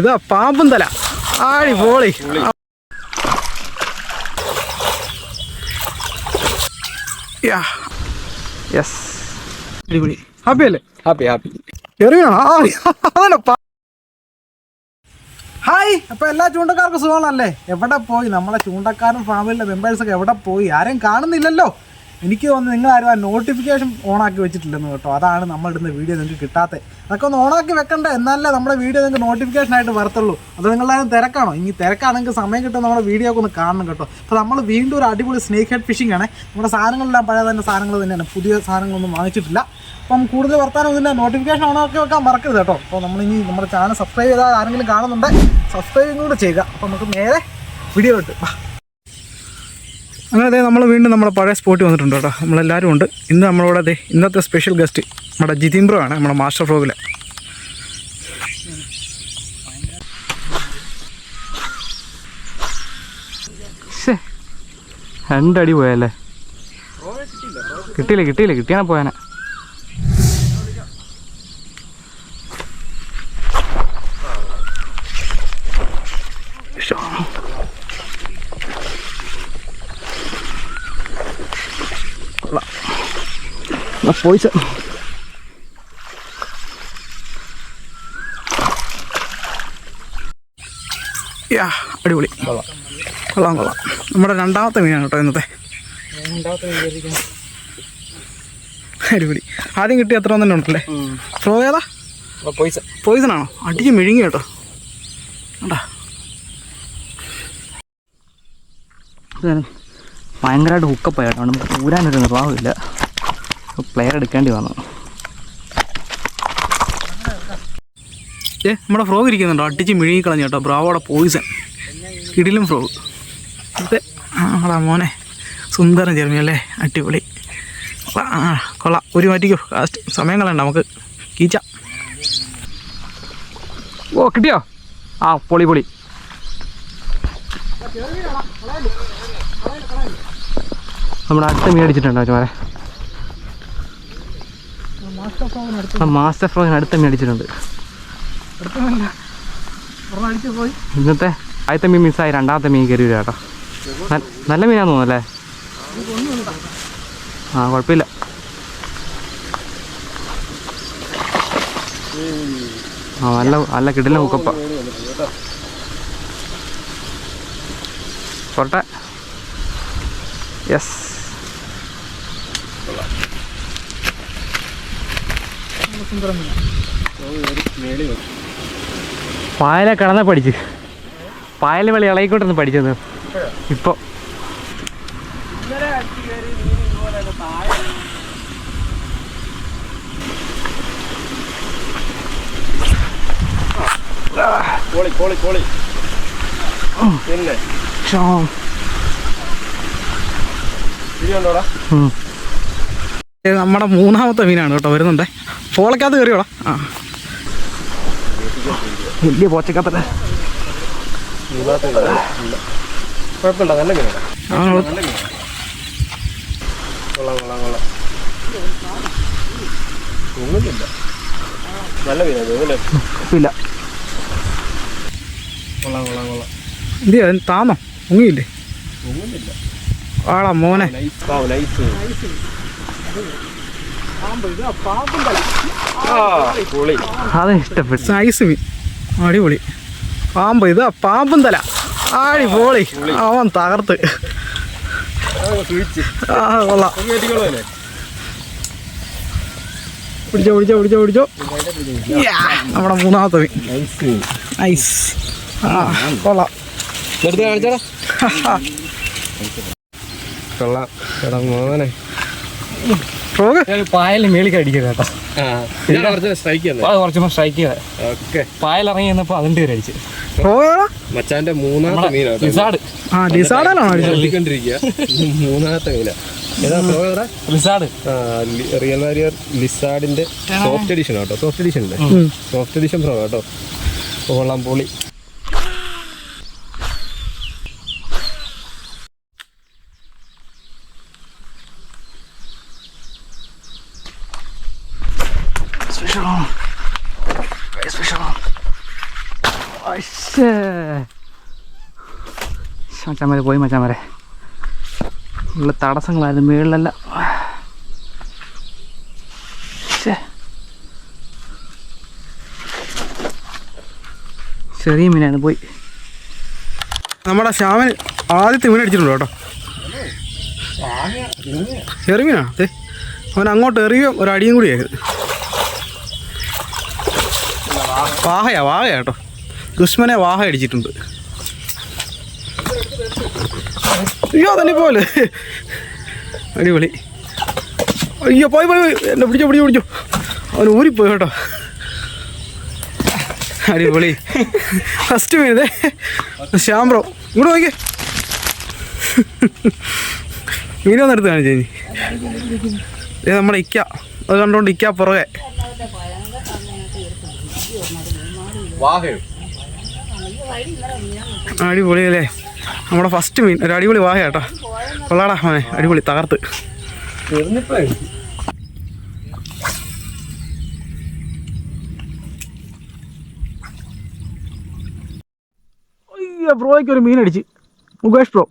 ഇതാ പാമ്പും തല. ആഴി പോളി യെസ് അടിപൊളി. ഹാപ്പി അല്ലേ? ഹാപ്പി ഹാപ്പി എറിയണോ? ഹായ് അപ്പൊ എല്ലാ ചൂണ്ടക്കാർക്കും സുഖമാണല്ലേ? എവിടെ പോയി? നമ്മളെ ചൂണ്ടക്കാരും ഫാമിലിയിലെ മെമ്പേഴ്സ് ഒക്കെ എവിടെ പോയി? ആരെയും കാണുന്നില്ലല്ലോ. എനിക്ക് തോന്നുന്നു നിങ്ങൾ ആരും ആ നോട്ടിഫിക്കേഷൻ ഓണാക്കി വെച്ചിട്ടില്ലെന്ന് കേട്ടോ. അതാണ് നമ്മൾ ഇടുന്ന വീഡിയോ നിങ്ങൾക്ക് കിട്ടാത്തത് അതൊക്കെ ഒന്ന് ഓണാക്കി വെക്കണ്ട? എന്നാലേ നമ്മുടെ വീഡിയോ നിങ്ങൾക്ക് നോട്ടിഫിക്കേഷൻ ആയിട്ട് വരത്തുള്ളൂ. അത് നിങ്ങളാരും തിരക്കാണോ? ഇനി തിരക്കാണ് നിങ്ങൾക്ക് സമയം കിട്ടും നമ്മുടെ വീഡിയോ ഒക്കെ ഒന്ന് കാണണം കേട്ടോ. അപ്പോൾ നമ്മൾ വീണ്ടും ഒരു അടിപൊളി സ്നേക്ക് ഹെഡ് ഫിഷിംഗ് ആണ്. നമ്മുടെ സാധനങ്ങളെല്ലാം പഴയ തന്നെ സാധനങ്ങൾ തന്നെയാണ്. പുതിയ സാധനങ്ങളൊന്നും വാങ്ങിച്ചിട്ടില്ല. അപ്പം കൂടുതൽ വർത്താനം ഇതിന്റെ നോട്ടിഫിക്കേഷൻ ഓണാക്കി വെക്കാൻ മറക്കരുത് കേട്ടോ. അപ്പോൾ നമ്മളിനി നമ്മുടെ ചാനൽ സബ്സ്ക്രൈബ് ചെയ്താൽ ആരെങ്കിലും കാണുന്നുണ്ട്. സബ്സ്ക്രൈബും കൂടെ ചെയ്യുക. അപ്പോൾ നമുക്ക് നേരെ വീഡിയോ കിട്ടും അങ്ങനെ അതെ നമ്മൾ വീണ്ടും നമ്മുടെ പഴയ സ്പോട്ടിൽ വന്നിട്ടുണ്ട് കേട്ടോ. നമ്മളെല്ലാവരും ഉണ്ട്. ഇന്ന് നമ്മളോട് അതെ ഇന്നത്തെ സ്പെഷ്യൽ ഗസ്റ്റ് നമ്മുടെ ജിതിൻ ബ്രോ ആണ് നമ്മുടെ മാസ്റ്റർ ഫ്രോഗിലെ രണ്ടടി പോയല്ലേ? കിട്ടിയില്ല കിട്ടിയില്ല? കിട്ടിയാണെ പോയാനെ. പോയിച്ച യാ അടിപൊളി. കൊള്ളാം കൊള്ളാം. നമ്മുടെ രണ്ടാമത്തെ മീനാണ് കേട്ടോ ഇന്നത്തെ. അടിപൊളി. ആദ്യം കിട്ടിയ എത്ര തന്നെ ഉണ്ടല്ലേ? ഫ്രോ ഏതാ? പോയിസൺ പോയിസൺ ആണോ? അടിച്ച് മെഴുങ്ങി കേട്ടോ. കണ്ടാ? ഭയങ്കരമായിട്ട് ഹുക്കപ്പ് ആയിട്ടോ നമുക്ക് പൂരാനൊരു നിർവാഹമില്ല പ്ലെയർ എടുക്കേണ്ടി വന്നു. ഏ നമ്മുടെ ഫ്രോഗ് ഇരിക്കുന്നുണ്ടോ? അടിച്ച് മിഴുങ്ങി കളഞ്ഞു കേട്ടോ ബ്രാവോടെ പോയിസൺ ഇടിലും ഫ്രോഗ് ആ മോനെ. സുന്ദരം അല്ലേ? അടിപൊളി. കൊള്ളാം. ഒരു മാറ്റിക്കോ. കാസ്റ്റ് സമയം കളയണ്ട. നമുക്ക് കീച്ച. ഓ കിട്ടിയോ? ആ പൊളി പൊളി. നമ്മുടെ അടുത്ത മീൻ അടിച്ചിട്ടുണ്ടോ ചോരെ മാസ്റ്റർ ഫ്രോഗിന് അടുത്ത മീൻ അടിച്ചിട്ടുണ്ട്. ഇന്നത്തെ ആദ്യത്തെ മീൻ മിസ്സായി രണ്ടാമത്തെ മീൻ കയറി വരിക കേട്ടോ. നല്ല മീനാന്ന് തോന്നുന്നല്ലേ ആ കുഴപ്പമില്ല. ആ നല്ല നല്ല കിടില മുക്കപ്പ പോട്ടെ യെസ് പായല കടന്ന പഠിച്ച്. പായല വെളി ഇളകിക്കൊണ്ടിരുന്ന് പഠിച്ചത്. ഇപ്പോൾ കോളി കോളി കോളി. പിന്നെ ശരിയുണ്ടോടാ ഇത് നമ്മുടെ മൂന്നാമത്തെ മീനാണ് കേട്ടോ. വരുന്നുണ്ടേ. പോളക്കകത്ത് കയറിയോടാ ആ. വലിയ പോച്ചക്കാത്ത കുഴപ്പമില്ല നല്ല മീനാണ് നല്ല മീനാണ് കൊള്ളാം കൊള്ളാം കൊള്ളാം. ഒന്നുമില്ല നല്ല മീനാണ് തോന്നുന്നല്ലേ ഇല്ല. കൊള്ളാം കൊള്ളാം കൊള്ളാം. എന്ത് ചെയ്യാ? താന്നോ? ഒന്നുമില്ല ആടാ മോനെ. നൈസ് നൈസ് അത് ഇഷ്ടപ്പെട്ടു. സൈസ് മീൻ അടിപൊളി. പാമ്പ് ഇതാ പാമ്പും തല. ആടി പോളി. അവൻ തകർത്ത്. ആ കൊള്ളാം. പിടിച്ചോ പിടിച്ചോ പിടിച്ചോ പിടിച്ചോ. നമ്മുടെ മൂന്നാമത്തെ മീൻ ഐസ് ആ കൊള്ളാം. കൊള്ളാം. മോനെ. പായൽ മേളിക്ക് കേട്ടോ. കുറച്ച് സ്ട്രൈക്ക് ചെയ്ത ഇറങ്ങി പേര് അടിച്ച്. മച്ചാന്റെ മൂന്നാമത്തെ റിയൽ വാരിയർ സോഫ്റ്റ് എഡിഷൻ കേട്ടോ സോഫ്റ്റ് എഡിഷൻ അല്ലേ സോഫ്റ്റ് എഡിഷൻ പ്രോ കേട്ടോ കൊള്ളാം പൊളി. മച്ചാമരെ പോയി മച്ചാമരെ ഉള്ള തടസ്സങ്ങളായിരുന്നു മേളിലല്ല. ചെറിയ മീനാണ് പോയി. നമ്മുടെ ശ്യാമൻ ആദ്യത്തെ മീൻ അടിച്ചിട്ടുണ്ട് കേട്ടോ? ചെറിയ മീനാണ് അവൻ അങ്ങോട്ട് എറിയും ഒരടിയും അടിയും കൂടി ആയത്. വാഹയാ വാഹയാ കേട്ടോ. ദുഷ്മനെ വാഹ അടിച്ചിട്ടുണ്ട്. അയ്യോ തന്നെ പോലെ. അടിപൊളി. അയ്യോ പോയി പോയി എന്നെ പിടിച്ചോ പിടിച്ചോ പിടിച്ചോ. അവൻ ഊരിപ്പോയി കേട്ടോ. അടിപൊളി. ഫസ്റ്റ് മീനേ ശ്യാംബ്രോ ഇങ്ങോട്ട് നോക്കിയേ. മീനൊന്നും എടുത്ത് കാണിച്ചു ഇനി. ഇത് നമ്മുടെ ഇക്ക. അത് കണ്ടോണ്ട് ഇക്ക പുറകെ. അടിപൊളിയല്ലേ അടിപൊളി അല്ലേ? നമ്മുടെ ഫസ്റ്റ് മീൻ. ഒരു അടിപൊളി വാഹ കേട്ടോ കൊള്ളാടാ മോനെ. അടിപൊളി തകർത്ത്. ബ്രോയ്ക്ക് ഒരു മീൻ അടിച്ച്. മുകേഷ് ബ്രോ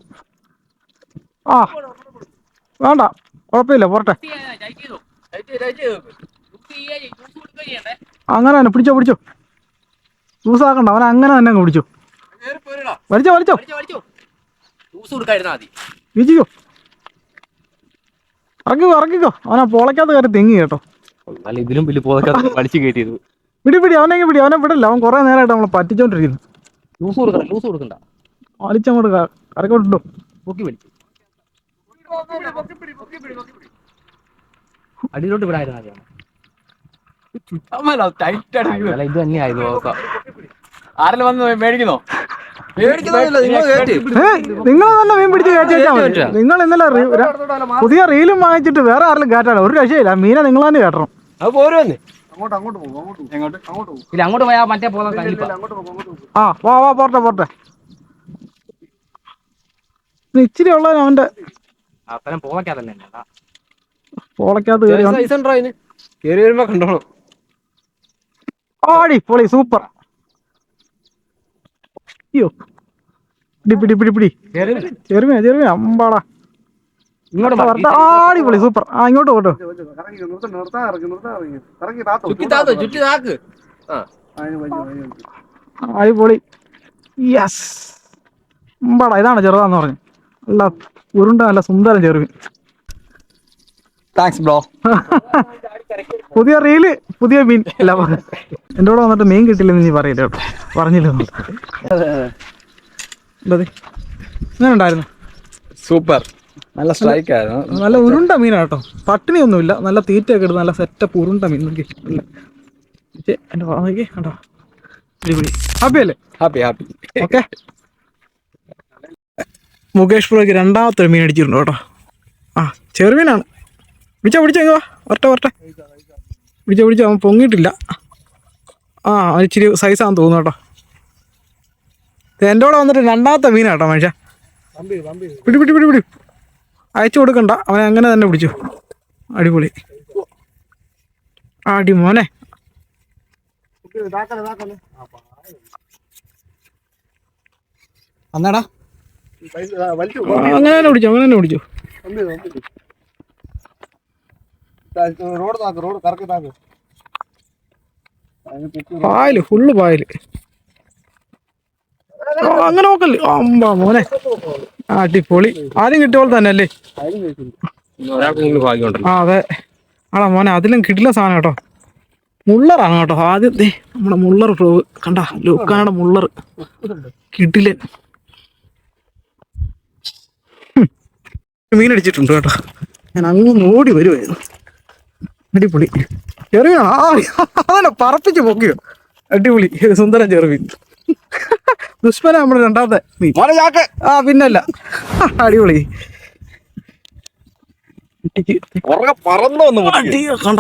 ആ വേണ്ട. കുഴപ്പമില്ല പോരട്ടെ. അങ്ങനെ തന്നെ പിടിച്ചോ പിടിച്ചോ. ജ്യൂസ് ആക്കണ്ട അവൻ അങ്ങനെ തന്നെ അങ്ങ് പിടിച്ചോ. വലിച്ചോ വലിച്ചോ. അവനാ തെങ്ങി കേട്ടോ. അല്ല ഇതിലും വലിയ പോതൊക്കെ വലിച്ചു കയറ്റിയത്. പിടി പിടി അവനെങ്കിൽ പിടി അവനെ വിടല്ല. അവൻ കുറേ നേരമായിട്ട് നമ്മളെ പറ്റിച്ചോണ്ടിരിക്കുന്നു. ലൂസ് കൊടുക്കണ്ട ലൂസ് കൊടുക്കണ്ട. വലിച്ചങ്ങോട്ട് കറക്കോട്ടുണ്ടോ പൊക്കി വലിച്ചു അടിയിലോട്ട് വിടായിരുന്നു അല്ല ഇത് തന്നെയായിരുന്നു നോക്കാം ആരെല്ലാം വന്ന് മേടിക്കുന്നോ? നിങ്ങൾ തന്നെ മീൻ പിടിച്ച് കയറ്റി വെച്ചാൽ മതി. നിങ്ങൾ ഇന്നലെ പുതിയ റീലും വാങ്ങിച്ചിട്ട് വേറെ ആരെങ്കിലും കയറ്റാലോ ഒരു രക്ഷയില്ല. മീനെ നിങ്ങൾ തന്നെ കയറ്റണം അത് പോരുവന്നേ ഇല്ല അങ്ങോട്ട് പോയാ മറ്റേ ആ വാ വാ പോട്ടെ പോട്ടെ ഇച്ചിരി ഉള്ള അവന്റെ പോളക്കാത്ത കയറി വരുമ്പോ കണ്ടോണം ആടി പൊളി സൂപ്പർ. അയ്യോ. പിടി പിടി പിടി. പിടി ചെറുമീന ചെറുമീന അമ്പാടാ. ആടി സൂപ്പർ. ആ ഇങ്ങോട്ട് പോട്ടോ. അടിപൊളി. യെസ് അമ്പാടാ ഇതാണ് ചെറുതാന്ന് പറഞ്ഞു. നല്ല ഉരുണ്ട നല്ല സുന്ദരം ചെറുമീൻ. Thanks bro. പുതിയ റീൽ പുതിയ മീൻ. അല്ല എന്റെ കൂടെ വന്നിട്ട് മീൻ കിട്ടില്ലെന്ന് നീ പറയില്ല? കേട്ടോ പറഞ്ഞില്ല എന്തത് ഇങ്ങനെ ഉണ്ടായിരുന്നു സൂപ്പർ. നല്ല സ്ട്രൈക്ക് ആയിരുന്നു. നല്ല ഉരുണ്ട മീനാണ് കേട്ടോ പട്ടിണിയൊന്നുമില്ല. നല്ല തീറ്റയൊക്കെ ഇടുന്ന നല്ല സെറ്റപ്പ് ഉരുണ്ട മീൻ നോക്കി. എന്റെ നോക്കി. കണ്ടോ? അടിപൊളി. ഹാപ്പി അല്ലേ? Happy happy okay. മുകേഷ് പ്രോയ്ക്ക് രണ്ടാമത്തെ മീൻ അടിച്ചിട്ടുണ്ട് കേട്ടോ. ആ ചെറുമീനാണ്. പിടിച്ചോ പിടിച്ചോ വരട്ടെ വരട്ടെ. പിടിച്ചോ പിടിച്ചോ. അവൻ പൊങ്ങിയിട്ടില്ല. ആ ഇച്ചിരി സൈസാന്ന് തോന്നുന്നു കേട്ടോ. എന്റെ കൂടെ വന്നിട്ട് രണ്ടാമത്തെ മീനാണ് കേട്ടോ മനുഷ്യ. പിടി പിടി പിടി പിടി. അയച്ചു കൊടുക്കണ്ട. അവനെ അങ്ങനെ തന്നെ പിടിച്ചു. അടിപൊളി. അടി മോനെ. അന്നാടാ അങ്ങനെ തന്നെ പിടിച്ചു അങ്ങനെ തന്നെ പിടിച്ചു. റോഡ് താക്ക് റോഡ് കറക്കി താക്ക്. പായൽ ഫുള്ള് പായൽ. അങ്ങനെ നോക്കല്ലേ? അമ്പാ മോനെ. അടിപൊളി. ആദ്യം കിട്ടിയ പോലെ തന്നെ അല്ലേ ആ അതെ. ആടാ മോനെ അതിലും കിട്ടില്ല സാധനം കേട്ടോ. മുള്ളറാണ് കേട്ടോ ആദ്യം. ദേ നമ്മുടെ മുള്ളർ ഫ്രോവ് കണ്ട ലൂക്കായുടെ മുള്ളർ കിട്ടില്ല. മീൻ അടിച്ചിട്ടുണ്ട് കേട്ടോ. ഞാൻ അങ്ങ് ഓടി വരുമായിരുന്നു അടിപൊളി. ചെറുവിൻ ആ അതന്നെ പറപ്പിച്ച് പൊക്കിയോ. അടിപൊളി. സുന്ദരൻ ചെറുവിൻ ദുഷ്മന നമ്മുടെ രണ്ടാമത്തെ നീ. ആ പിന്നല്ല. അടിപൊളി. കണ്ട.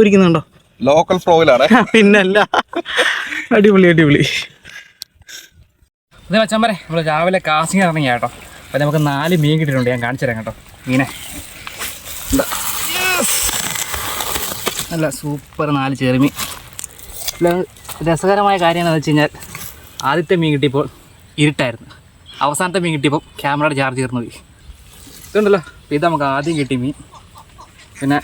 ഇരിക്കുന്നുണ്ടോ? ലോക്കൽ ഫ്ലോയിലാണ് പിന്നല്ല. അടിപൊളി അടിപൊളി. അതെ മച്ചാമ്പരെ നമ്മൾ രാവിലെ കാസിങ് ഇറങ്ങിയാട്ടോ അപ്പൊ അപ്പം നമുക്ക് നാല് മീൻ കിട്ടിയിട്ടുണ്ട്. ഞാൻ കാണിച്ചു തരാം കേട്ടോ. മീനെ. ഇതാ. നല്ല സൂപ്പർ നാല് ചെറുമീൻ. രസകരമായ കാര്യം എന്താണെന്ന് വെച്ച് കഴിഞ്ഞാൽ ആദ്യത്തെ മീൻ കിട്ടിയപ്പോൾ ഇരുട്ടായിരുന്നു. അവസാനത്തെ മീൻ കിട്ടിയപ്പോൾ ക്യാമറയുടെ ചാർജ് തീർന്നു പോയി. ഇതുണ്ടല്ലോ. അപ്പോൾ ഇത് നമുക്ക് ആദ്യം കിട്ടി മീൻ. പിന്നെ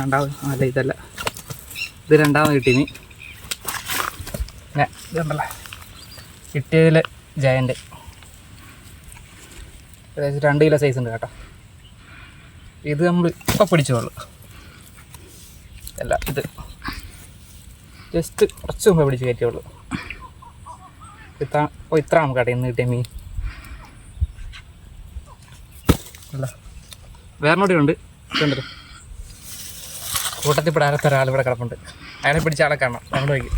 രണ്ടാമത്. അല്ല ഇതല്ല. ഇത് രണ്ടാമത് കിട്ടി മീൻ. പിന്നെ ഇതുണ്ടല്ലോ. കിട്ടിയതിൽ ജയന്റ് ഏകദേശം രണ്ട് കിലോ സൈസ് ഉണ്ട് കേട്ടോ. ഇത് നമ്മൾ ഇപ്പോൾ പിടിച്ചോളൂ അല്ല ഇത്. ജസ്റ്റ് കുറച്ച് മുമ്പേ പിടിച്ച് കയറ്റിയുള്ളൂ. ഇത്ര ഓ ഇത്ര നമുക്ക് കടയിൽ നിന്ന് കിട്ടിയ മീൻ. അല്ല വേറെ ഉണ്ട് ഇതുണ്ടല്ലോ കൂട്ടത്തിൽ പെടാത്ത ഒരാൾ ഇവിടെ കിടപ്പുണ്ട്. അയാളെ പിടിച്ച ആളെ കാണാം നമ്മൾ നോക്കി